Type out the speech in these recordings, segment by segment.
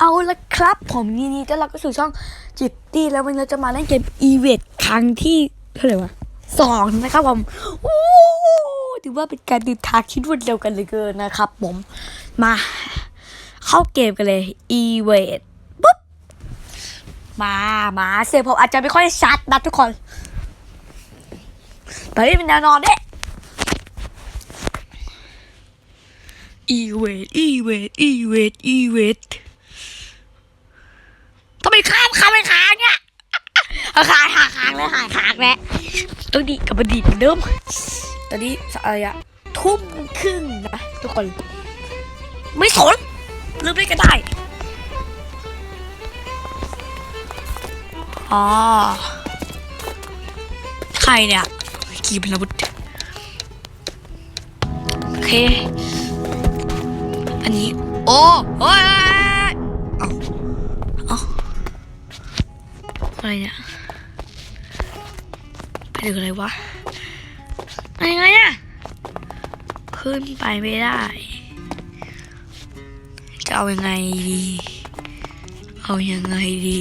เอาละครับ ผมยินดีต้อนรับเข้าสู่ช่องจิตตี้แล้ววันนี้เราจะมาเล่นเกมอีเวทครั้งที่เท่าไหร่วะสองนะครับผมโอ้ถือว่าเป็นการตื่นทางคิดรวดเร็วกันเลยเกินนะครับผมมาเข้าเกมกันเลยอีเวทปุ๊บมามาเสียงผมอาจจะไม่ค่อยชัดนะทุกคนตอนนี้เป็นแนวนอนเด้อีเวทอีเวทอีเวทอีเวท ทำไมข้ามข้ามไปค้างเนี่ยหายหาค้างแล้วหายค้างแล้วต้องดีกับมาดีเหมือนเดิม ตอนนี้อะไรอะทุ่มครึ่งนะทุกคน ไม่สนลืมได้ก็ได้อ๋อใครเนี่ยกีบนาวุธโอเค อันนี้ โอ้โอ้ย อะไรเนี่ยไปถึงอะไรวะอะไรเนี่ยขึ้นไปไม่ได้ จะเอายังไงดี เอายังไงดี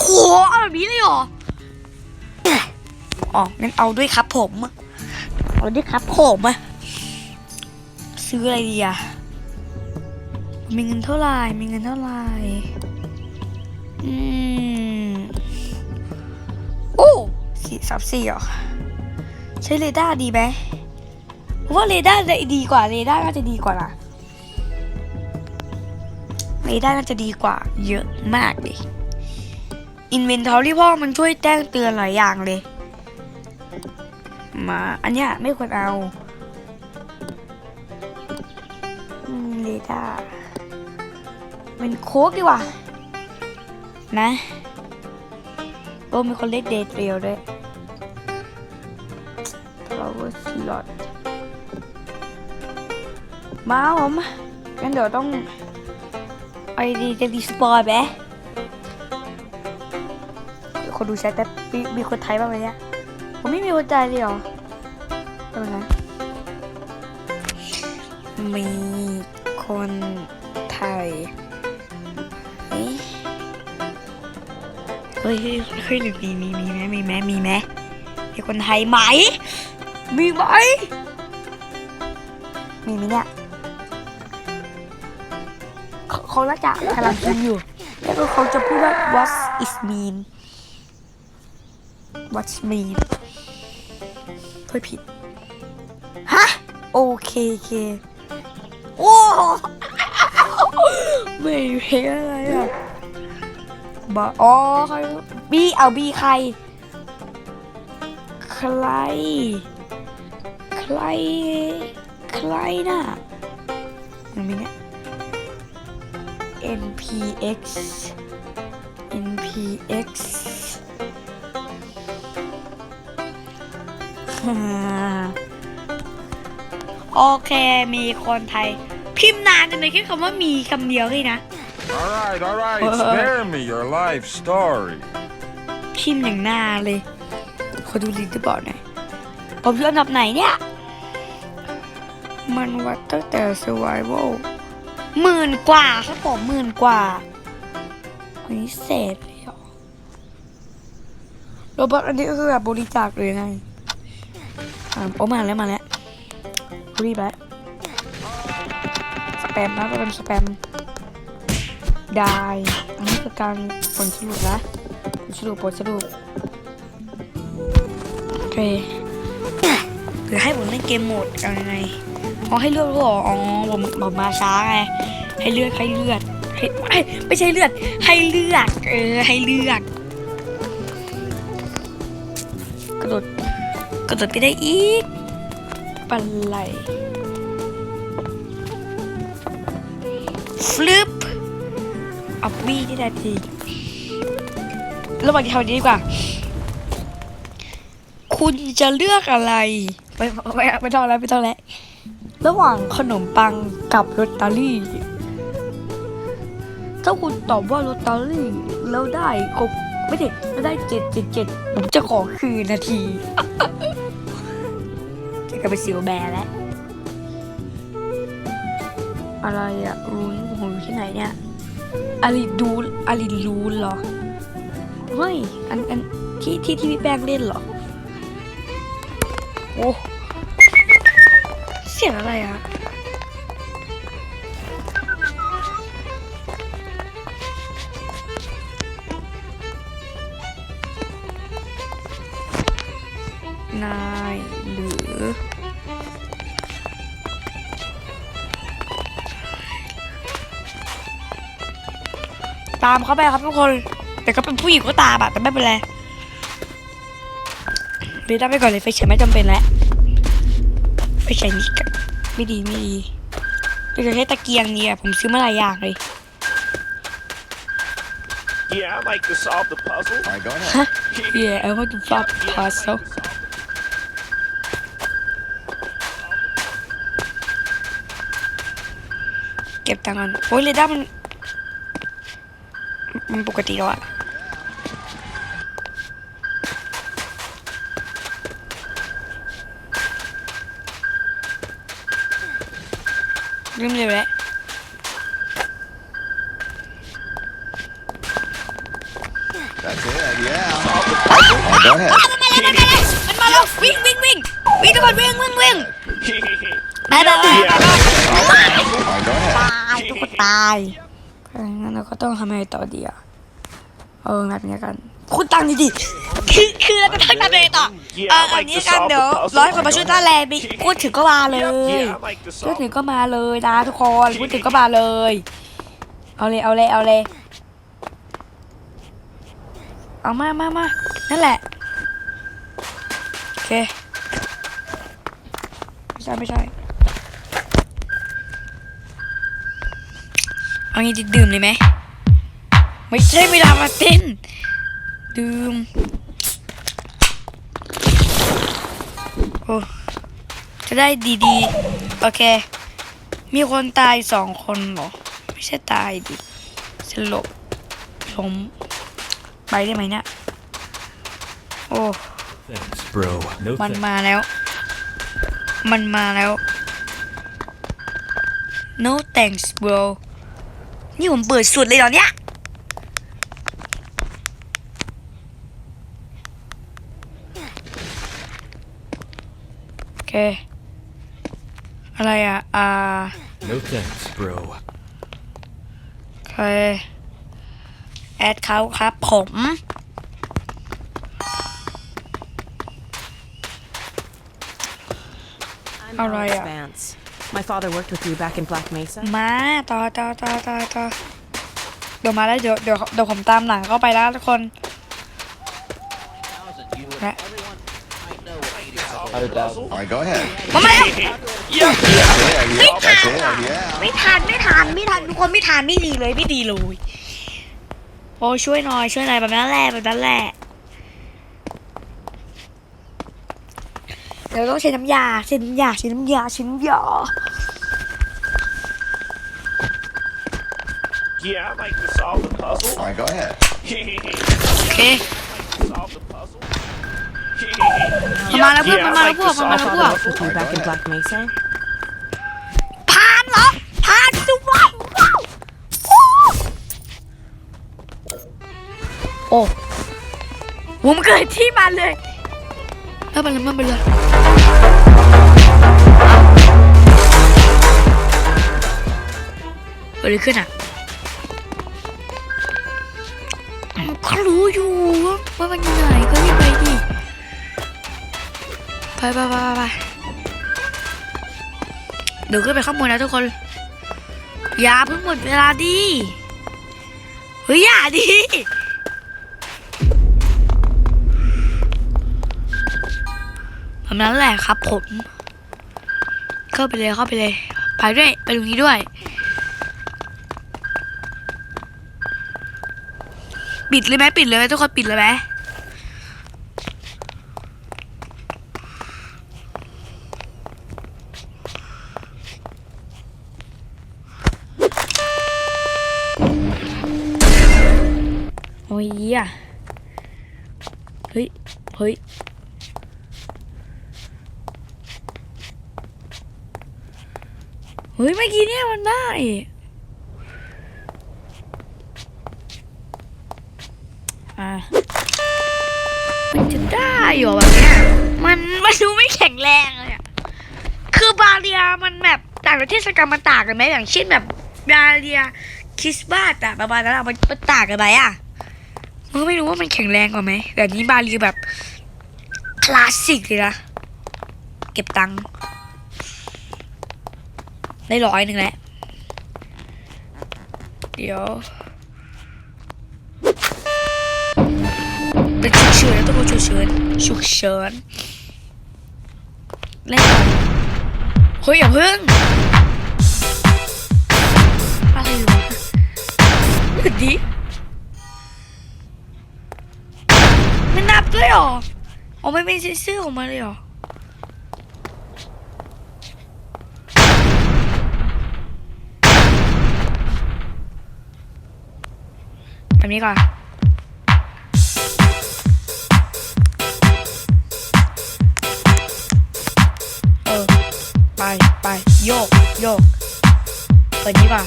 โหเอาแบบนี้เลยเหรออ๋องั้นเอาด้วยครับผม เอาด้วยครับผมอะซื้ออะไรดีอะมีเงินเท่าไหร่มีเงินเท่าไหร่ อืมโอ้สี่สามสี่เหรอ ใช้เรดาร์ดีไหมว่าเรดาร์จะดีกว่าเรดาร์น่าจะดีกว่านะเรดาร์น่าจะดีกว่าเยอะมากเลยอินเวนทอรี่พ่อมันช่วยแจ้งเตือนหลายอย่างเลย มา อันเนี้ยไม่ควรเอาเรดาร์เป็นโค้กดีกว่า นะโอ้มีคนเล่นเดทเรียวด้วย flower slot มาผมงั้นเดี๋ยวต้องไอดีจะดีสปอยไหมคนดูแชทแต่มีมีคนไทยบ้างไหมเนี่ย ผมไม่มีคนใจเลยเหรอเดี๋ยวนะมีคนไทย เฮ้ยเฮ้ยมีมีมีไหมมีไหมมีไหมมีคนไทยไหม มีไหม มีไหมเนี่ยเขาน่าจะกำลังพิมพ์อยู่ แล้วก็เขาจะพูดว่า what is mean what mean เฮ้ยผิด ฮะ โอเคโอเคโอ้ไม่เห็นอะไรอะ บออ๋อใครบีเอาบีใคร ใคร ใคร ใครน่ะมันมีเนี่ย npx npx โอเค มีคนไทย พิมพ์นานจังเลยแค่คำว่ามีคำเดียวเลยนะ All right, all right, spare me your life story. พิมพ์อย่างหน้าเลย ขอดูลิงก์ที่บอกหน่อย ผมอยู่อันดับไหนเนี่ย มันวัดตั้งแต่ survival หมื่นกว่าครับผมหมื่นกว่าวันนี้เศษเลยเหรอโรบอทอันนี้ก็คือแบบบริจาคเลยไงอ่าโอ้มาแล้วมาแล้วรีบแล้วสแปมนะก็เป็นสแปม ได้ อันนี้คือการผลสรุปนะสรุปบทสรุปโอเคหรือให้ผมเล่นเกมโหมดยังไงอ๋อให้เลือดหรออ๋อผมผมมาช้าไงให้เลือดให้เลือดให้ไม่ใช่เลือด ให้เลือกเออให้เลือกกระโดดกระโดดไปได้อีกปันไหลฟลิป อาวี่ที่ได้ทีระหว่างที่ทำนี้ดีกว่า คุณจะเลือกอะไรไม่ไม่ไม่ต้องแล้วไม่ต้องแล้วระหว่างขนมปังกับลอตเตอรี่ถ้าคุณตอบว่าลอตเตอรี่แล้วได้ครบไม่ใช่แล้วได้เจ็ดเจ็ดเจ็ดผมจะขอคืนนาทีจะกลายเป็นซิลแบร์แล้วอะไรอะรูนผมอยู่ที่ไหนเนี่ย อาริดูอาริรูนเหรอเฮ้ยอันอันที่ที่ที่พี่แป้งเล่นเหรอโอ้เสียงอะไรอะ ตามเขาไปครับทุกคน แต่ก็เป็นผู้หญิงก็ตามอะแต่ไม่เป็นไรเบต้าไปก่อนเลยไฟฉายไม่จำเป็นแล้วไฟฉายนี่ก็ไม่ดีไม่ดีเราจะใช้ตะเกียงเนี่ยผมซื้อมาหลายอย่างเลย Yeah, I like to solve the puzzle. All right, go ahead. ฮะ Yeah I want to solve the Yeah, I like puzzle to solve the เก็บตังค์ก่อนโอ้ยเรด้ามัน มันปกติแล้วอะลืมเลยแหละ That's it. Yeah. All right, go ahead. มันมาแล้วมันมาแล้ว วิ่งวิ่งวิ่งวิ่งทุกคนวิ่งวิ่งวิ่ง puzzle. ไปไปไป yeah, I like to solve the puzzle. All right, go ahead. ตายทุกคนตายงั้นเราก็ต้องทำอะไรต่อดีอะ เออแบบนี้กัน คุณตังดีๆคือคือเราจะทำอะไรต่อเอออันนี้กันเดี๋ยวร้อยคนมาช่วยต้าแลไปพูดถึงก็มาเลย Yeah, I like to พูด solve ถึงก็มาเลยนะทุกคนพูดถึงก็มาเลย เอาเลยเอาเลยเอาเลยเอามามามานั่นแหละโอเคไม่ใช่ไม่ใช่เอางี้ดิดื่มเลยไหม ไม่ใช่เวลามาเต้นดื่มโอ้จะได้ดีๆ โอเค มีคนตายสองคนเหรอ ไม่ใช่ตายดิสลบล้มไปได้ไหมเนี่ย โอ้ Thanks, bro. No มัน thanks. มาแล้ว มันมาแล้ว no thanks bro นี่ผมเปิดสุดเลยเหรอเนี่ย โอเค อะไรอะ อ่า No thanks, bro. โอเคแอดเขาครับผม I'm All right, Alex yeah. Vance. My father worked with you back in Black Mesa. มาต่อต่อต่อต่อต่อเดี๋ยวมาแล้วเดี๋ยวเดี๋ยวเดี๋ยวผมตามหลังเข้าไปแล้วทุกคนและ All right, go ahead. มามาแล้ว Yeah, Yeah, yeah. Big That's time. it. Yeah. ไม่ทันไม่ทันไม่ทันทุกคนไม่ทันไม่ดีเลยไม่ดีเลยโอ้ช่วยหน่อยช่วยหน่อยแบบนั้นแหละแบบนั้นแหละเดี๋ยวต้องใช้น้ำยาใช้น้ำยาใช้น้ำยาใช้น้ำยาโอเค มาแล้วเพื่อน Yeah, มา I แล้ว like พวก to มา solve แล้ว the พวก puzzle. With you back in Black Mesa. ผ่านเหรอผ่านสิว้าวว้าวโอ้โหมันเกิดที่มันเลยไม่เป็นไรไม่เป็นไรเกิดอะไรขึ้นอะเขารู้อยู่ว่ามันอยู่ไหน ไปไปไปไปเดี๋ยวขึ้นไปข้างบนนะทุกคน อย่าเพิ่งหมดเวลาดิเฮ้ยอย่าดิแบบนั้นแหละครับผม เข้าไปเลยเข้าไปเลย ไปด้วย ไปตรงนี้ด้วย ปิดเลยไหมปิดเลยไหมทุกคนปิดเลยไหม โอ้ยอะเฮ้ย เฮ้ย เฮ้ย เมื่อกี้เนี่ยมันได้อะมันจะได้เหรอแบบเนี้ยมันมันดูไม่แข็งแรงเลยอะคือบาเรียมันแบบต่างประเทศกรรมมันต่างกันไหมอย่างเช่นแบบบาเรียคิสต์มาสอะประมาณนั้นอะมันมันต่างกันไหมอะ มันก็ไม่รู้ว่ามันแข็งแรงกว่าไหมแต่นี้บาเรีแบบคลาสสิกเลยนะเก็บตังค์ได้ร้อยหนึ่งแล้วเดี๋ยวเป็นฉุกเฉินต้องฉุกเฉินฉุกเฉินเล่นก่อนเฮ้ยอย่าเพิ่งอะไรวะหยุด ดิไม่นับด้วยเหรออ๋อไม่เป็นซื่อๆออกมาเลยเหรอแบบนี้ก่อนเออไปไปโยกโยกเปิดนี้ป่ะ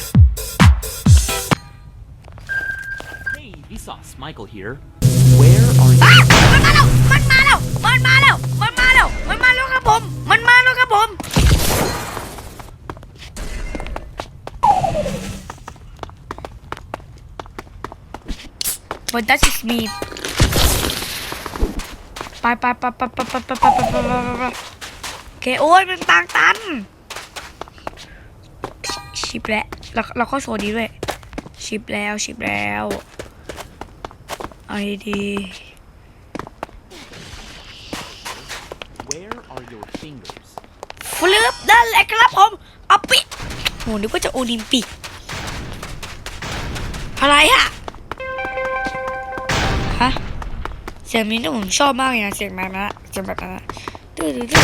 Hey, Vsauce, Michael here. มันมาแล้ว มันมาแล้ว มันมาแล้วครับผม มันมาแล้วครับผม But that is me ไปไปไปไปไปไปไปไปไปไปไปไปโอเคโอ้ยมันตางตัน ชิปแล้วเราเราเข้าโซนนี้ด้วย ชิปแล้ว ชิปแล้วเอาดี are your fingers? ๆ ฟลิปนั่นแหละครับผมเอาปิโหนึกว่าจะโอลิมปิก อะไรอะฮะ เสียงนี้ที่ผมชอบมากเลยนะเสียงแบบนั้นอะเสียงแบบนั้นอะดื้อดื้อดื้อ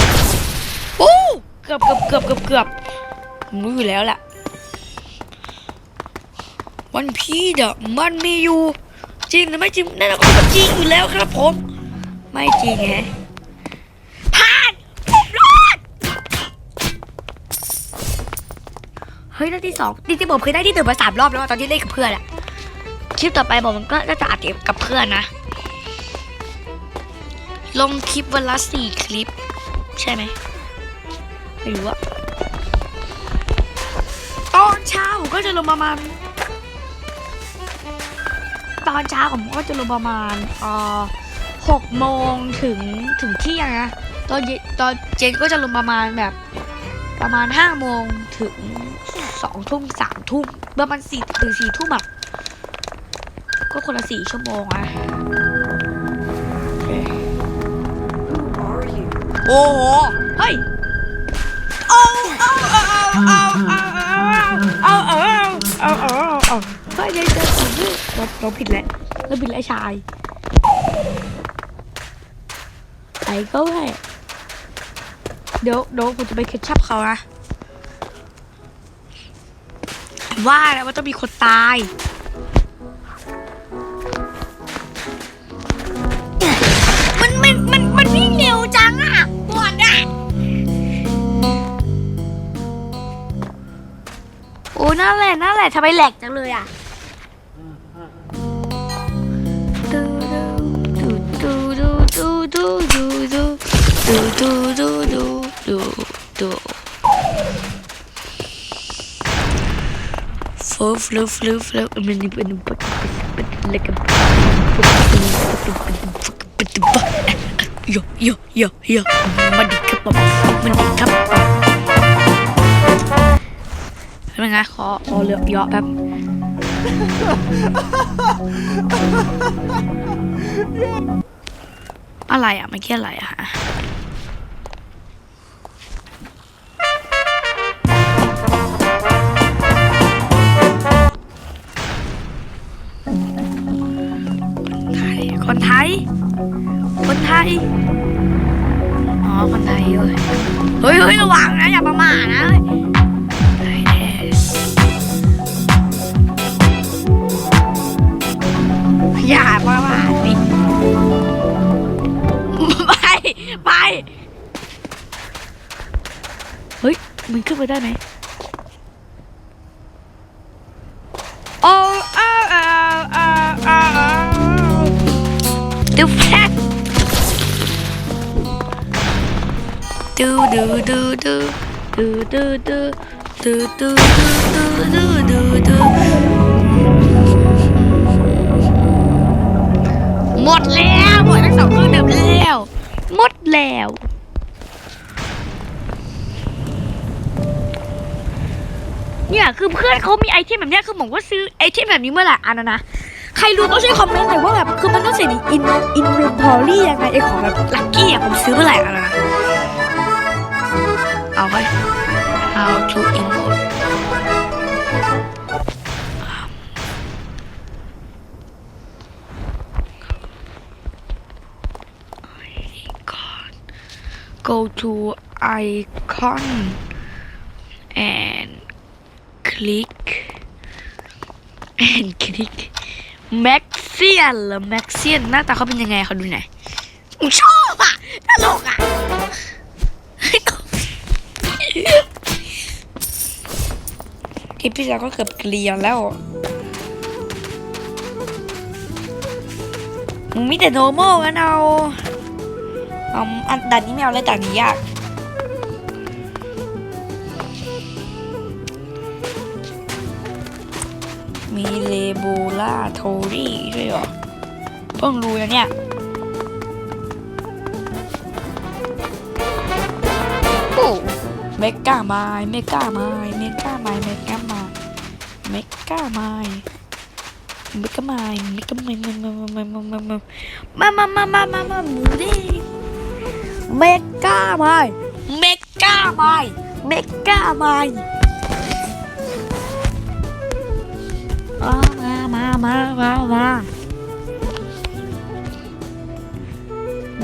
โอ้เกือบเกือบเกือบเกือบเกือบผมรู้อยู่แล้วแหละวันพีเดอะมันมีอยู่ จริงหรือไม่จริงแน่นอนว่ามันจริงอยู่แล้วครับผม ไม่จริงแฮะ ยได้ที่สองจริงๆผมเคยได้ที่หนึ่งมาสามรอบแล้วอะตอนที่เล่นกับเพื่อนอะคลิปต่อไปผมก็น่าจะอัดเก็บกับเพื่อนนะ ลงคลิปวันละสี่คลิป ใช่ไหมไม่รู้อะตอนเช้าผมก็จะลงประมาณตอนเช้าผมก็จะลงประมาณเอ่อหกโมงถึงถึงเที่ยงนะตอนเย็นตอนเย็นก็จะลงประมาณแบบประมาณห้าโมงถึง สองทุ่มสามทุ่มประมาณสี่ถึงสี่ทุ่มอะก็คนละสี่ชั่วโมงอะโอเคโอ้โห เฮ้ยเอาเอาเอาเอาเอาเอาเอาเอาเอาเอาเอาเอาเฮ้ยเดี๋ยวเดี๋ยวผมเราเราผิดแล้วเราผิดแล้วชายไอ้ก็ให้เดี๋ยวเดี๋ยวผมจะไปเคชับเขานะ ว่าแล้วว่าต้องมีคนตายมันมันมันมันวิ่งเร็วจังอะปวดอะโอ้นั่นแหละนั่นแหละทำไมแหลกจังเลยอะดูดูดูดูดูดูดูดูดูดูดูดูดูดู ฟลูฟลูฟลูฟมันนี่เป็นปักปักปักเล็กปักปักปักปักปักโยโยโยโยมันดีครับมมันดีครับเป็นไงขอขอเลือกเยอะแป๊บอะไรอะไม่เกี่ยอะไรอะ ไปได้ไหมโอ้อ้าวอ้าวอ้าวอ้าวดูแฟลดูดูดูดูดูดูดูดูดูดูดูดูดูหมดแล้ว หมดทั้งสองเครื่องดื่มแล้ว หมดแล้ว เนี่ยคือเพื่อนเขามีไอเทมแบบเนี้ยคือผมก็ซื้อไอเทมแบบนี้เมื่อไหร่อันนะนะใครรู้ก็ช่วยคอมเมนต์หน่อยว่าแบบคือมันต้องใส่ในอินอินเวนทอรี่ยังไงไอของแบบลัคกี้อะผมซื้อเมื่อไหร่อันนะเอาไป how to emote ก่อน go to icon click and click Maxian เหรอ Maxian หน้าตาเขาเป็นยังไงเขาดูหน่อยผมชอบอะตลกอะคลิปที่แล้วก็เกือบเกลียนแล้วมึงมีแต่ normal กันเอาเอาอันด่านนี้ไม่เอาเลยด่านนี้ยาก มีเลโบลาโทรี่ด้วยเหรอ เพิ่งรู้นะเนี่ยโอ้เมกาไมล์เมกาไมล์เมกาไมล์เมกาไมล์เมกาไมล์เมกาไมล์เมกาไมล์มามามามามามามามาหมูดิเมกาไมล์เมกาไมล์เมกาไม มามามามามามา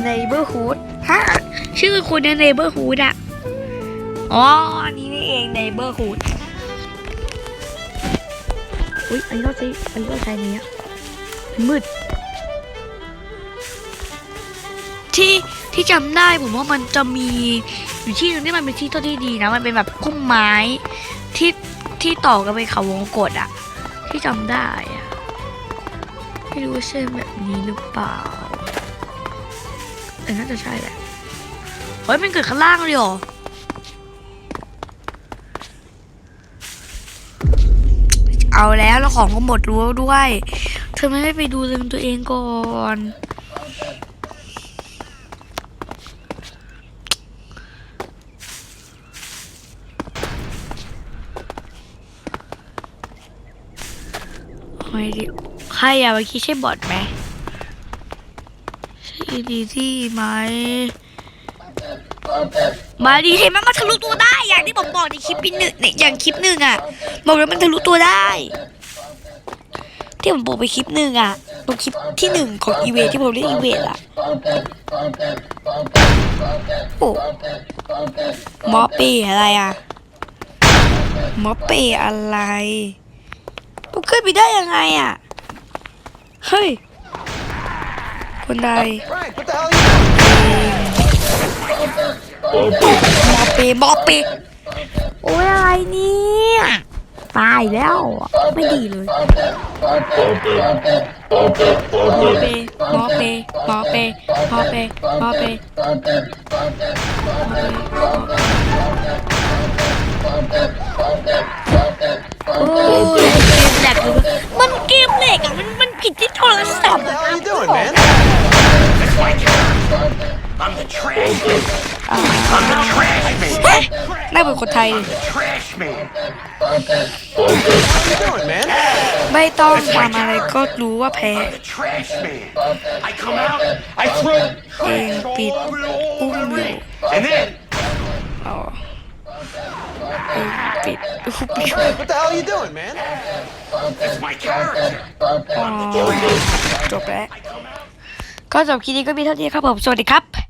neighborhood ฮะชื่อคุณเนี่ย neighborhood อะอ๋อ อันนี้นี่เอง neighborhood อุ้ยอันนี้เราใช้อันนี้เราใช้เนี้ยมืด ที่ที่จำได้ผมว่ามันจะมีอยู่ที่หนึงที่มันเป็นที่ต้นที่ดีนะ มันเป็นแบบพุ่มไม้ที่ที่ต่อกันไปเขาวงกดอะ ที่จำได้อะไม่รู้ว่าใช่แบบนี้หรือเปล่าแต่น่าจะใช่แหละเฮ้ยมันเกิดข้างล่างเลยเหรอเอาแล้วแล้วของก็หมดรั้วด้วย เธอไม่ได้ไปดูเรื่องตัวเองก่อน ใครดิใครอะเมื่อกี้ใช่บอทไหมใช่ดีที่ไหมมาดีเห็นไหมมันทะลุตัวได้ อย่างที่ผมบอกในคลิปหนึ่งในอย่างคลิปหนึ่งอะบอกแล้วมันทะลุตัวได้ ที่ผมบอกไปคลิปหนึ่งอะตรงคลิปที่หนึ่งของอีเวนที่ผมเรียกอีเวนอะโอ้มอเปอะไรอะมอเปอะไร ผมขึ้นไปได้ยังไงอะเฮ้ย คนใดมอเปหมอเปโอ้ยอะไรเนี่ยตายแล้วไม่ดีเลยหมอเปมอเปมอเปมอเปมอเป โอ้ยเกมแหลกเลยมันเกมแหลกอะมันมันผิดที่โทรศัพท์ What the hell are you doing, man? I'm the trash man. I'm the trash man. เฮ้ยน่าเป็นคนไทยเลย Trash man. What are you doing, man? ไม่ต้องทำอะไรก็รู้ว่าแพ้ The trash man. I come out, I throw เองปิด all over the อุ้ม whole อยู่ ring. And then อ๋อเอง ปิดอุ้มอยู่ Frank, what the hell are you doing, man? that's my character. อ๋อจบแล้วก็จบคลิปนี้ก็มีเท่านี้ครับผม สวัสดีครับ